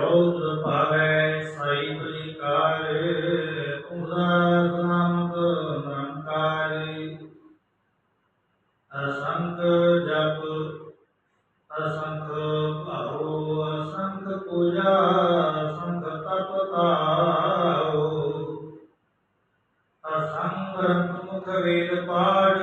ਚੌਦ ਭਾਵੇ ਸਾਈ ਬਲੀ ਕਾਰੇ ਤੁਮਰਾ ਨਾਮ ਅਸੰਖ ਜਪ, ਅਸੰਖ ਭਾਉ, ਅਸੰਖ ਪੂਜਾ, ਅਸੰਖ ਤਪ ਤਾਉ ਅਸੰਖ ਮੁਖ ਵੇਦ ਪਾਠ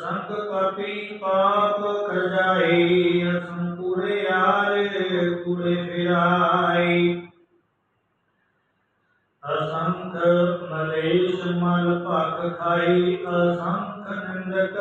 ਅਸੰਖ ਪਾਪੀ ਪਾਪ ਕਰ ਅਸੰਪੂਰੇ ਆਰੇ ਪੂਰੇ ਫਿਰਾਈ ਅਸੰਖ ਮਲੇਸ਼ ਮਲ ਭਖ ਖਾਈ, ਅਸੰਖ ਨਿੰਦਕ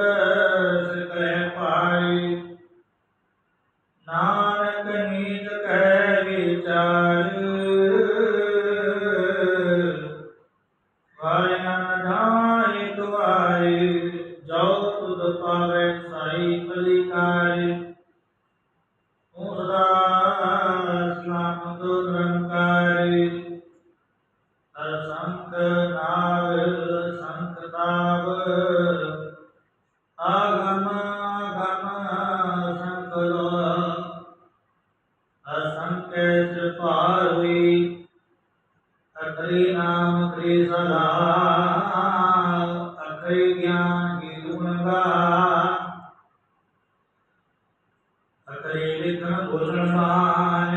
जीवित मुसलमान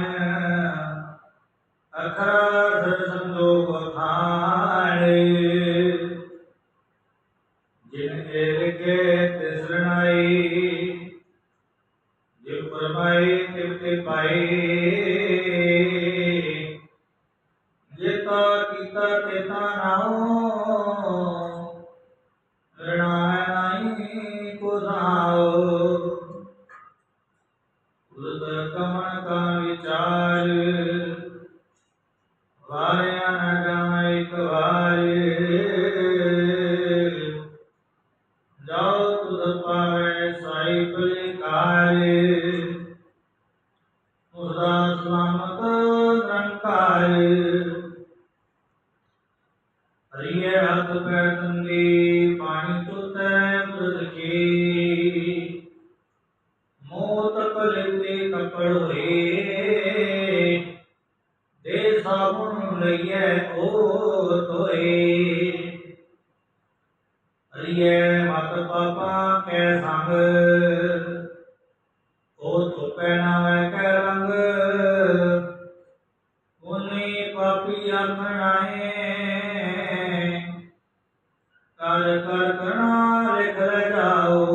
अखर संदोख खाने जिन एल के तिसरणाई जिन फरमाई तिपते ना हो ਸਾਈ ਬਲੀ ਕਾਰੇ ਉਸਦਾ ਸਲਾਮਤ ਨਿਰੰਕਾਰੇ ਹਰੀਏ ਹੱਥ ਪੈਰ ਤੰਗੀ ਪਾਣੀ ਤੁਤੈ ਬੁਰਜ ਕੀ ਮੋਤ ਕਲਿਤੇ ਕਪੜ ਹੋਏ ਦੇ ਸਾਬੁਨ ਲਈਐ ਓ ਤੋਏ ਹਰੀਏ ਮਤ ਪਾਪਾ ਕੈ ਸੰਗ। ਓ ਧੁਪੈ ਨਾਵੇਂ ਕੈ ਰੰਗ। ਉਨੀ ਪਾਪੀ ਆਖਣਾਏ ਕਰ ਕਰ ਕਰਨਾ ਲਿਖ ਜਾਓ।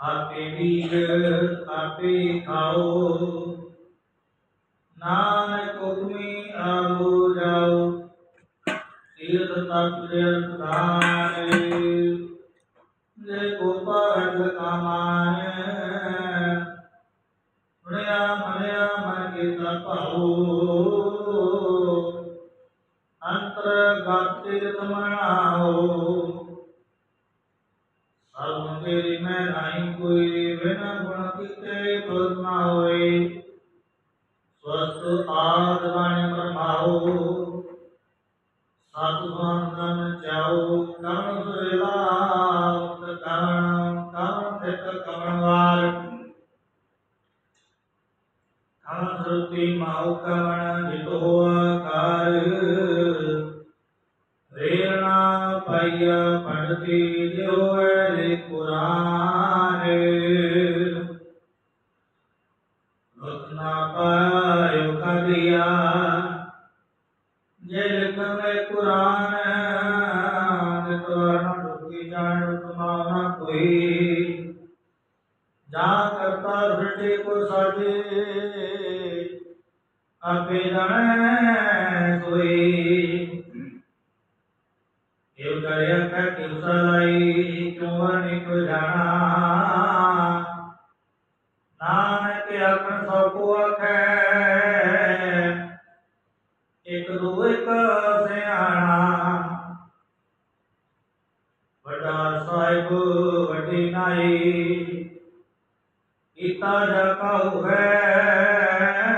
ਆਪੇ ਬੀਜ, ਆਪੇ ਖਾਓ। ਨਾ ਅੰਤਰ ਗਾਤੇ ਤਮਨਾਓ ਸਭ ਸਤ ਸੰਗਨ ਚਾਉ ਕਮ ਸੁਲਾ કોઈ એવું કર્યા હતા કેવસાલાઈ ચોવાની કોઈ જાણા નાનક આપણ સૌકુ અખે એક રૂ એક સિયાણા વડા સાહેબ વડી નાઈ ગીતા જકાઉ હૈ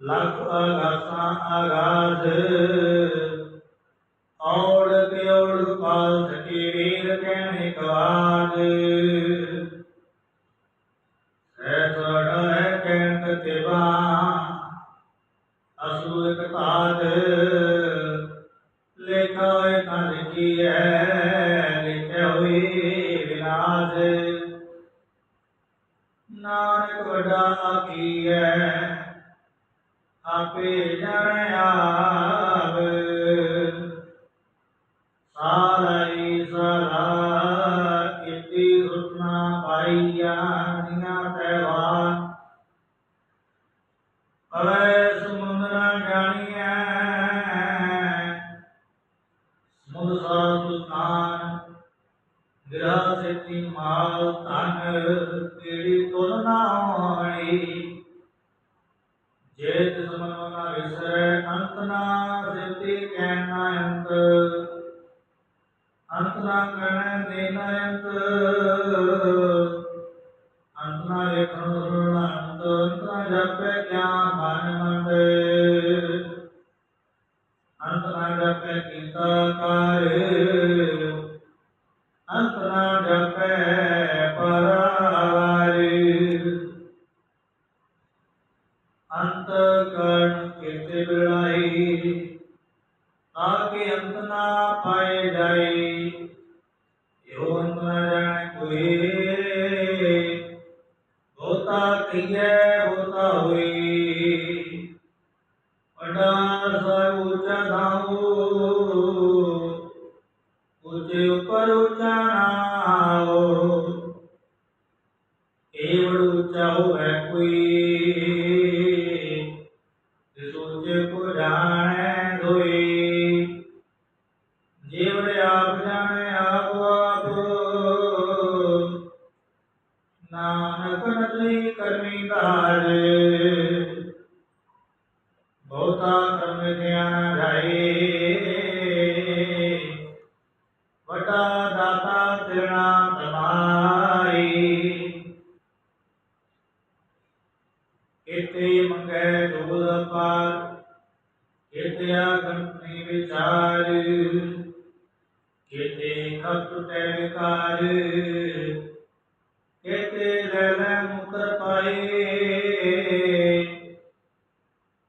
लख लसागाध और क्योड़ पाल थकी वीर कहने कवाद सैसड़ है कैंक देवा असुर कताद लेखा एक लिखी है लिखे हुई विनाश नानक बड़ा की है अपि जनया ਸਿੱਧੀ ਕਹਿ ਨਾ ਅੰਤ। ਅੰਤ ਨਾ ਕਹਿ ਦੇ ਨਾ ਅੰਤ। No. ਇਤੇ ਮੰਗੈ ਜੋਦ ਪਾਰ ਇਤੇ ਆਗੰਤਨੀ ਵਿਚਾਰ ਇਤੇ ਖਤ ਟੈ ਵਿਕਾਰ ਇਤੇ ਲੈ ਮੁਕਰ ਪਾਏ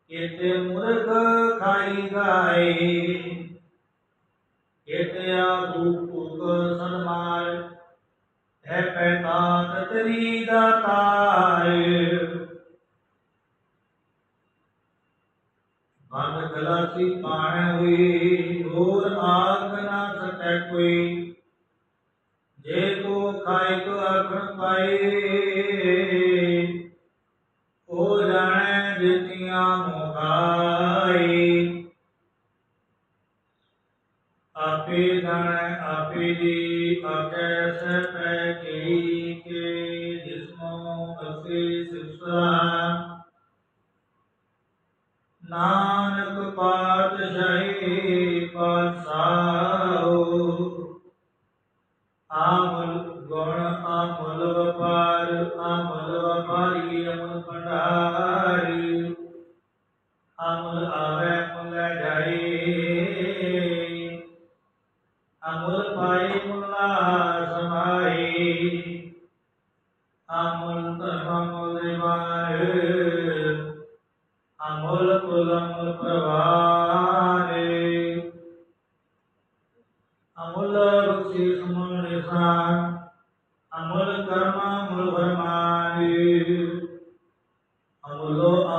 ਇਤੇ ਮੁਰਗ ਖਾਈ ਗਾਏ ਇਤੇ ਆਦੂ ਪੁਕ ਸਨਮਾਰ, ਹੈ ਪੈਤਾ ਤਤਰੀ ਦਾਤਾਰ। मन कलसी पाण हुई दूर आग ना सटे कोई जे को खाई तो अखण पाई the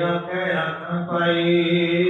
ਇਤੇ ਆਖੇ ਰੱਖਣ ਪਾਈ।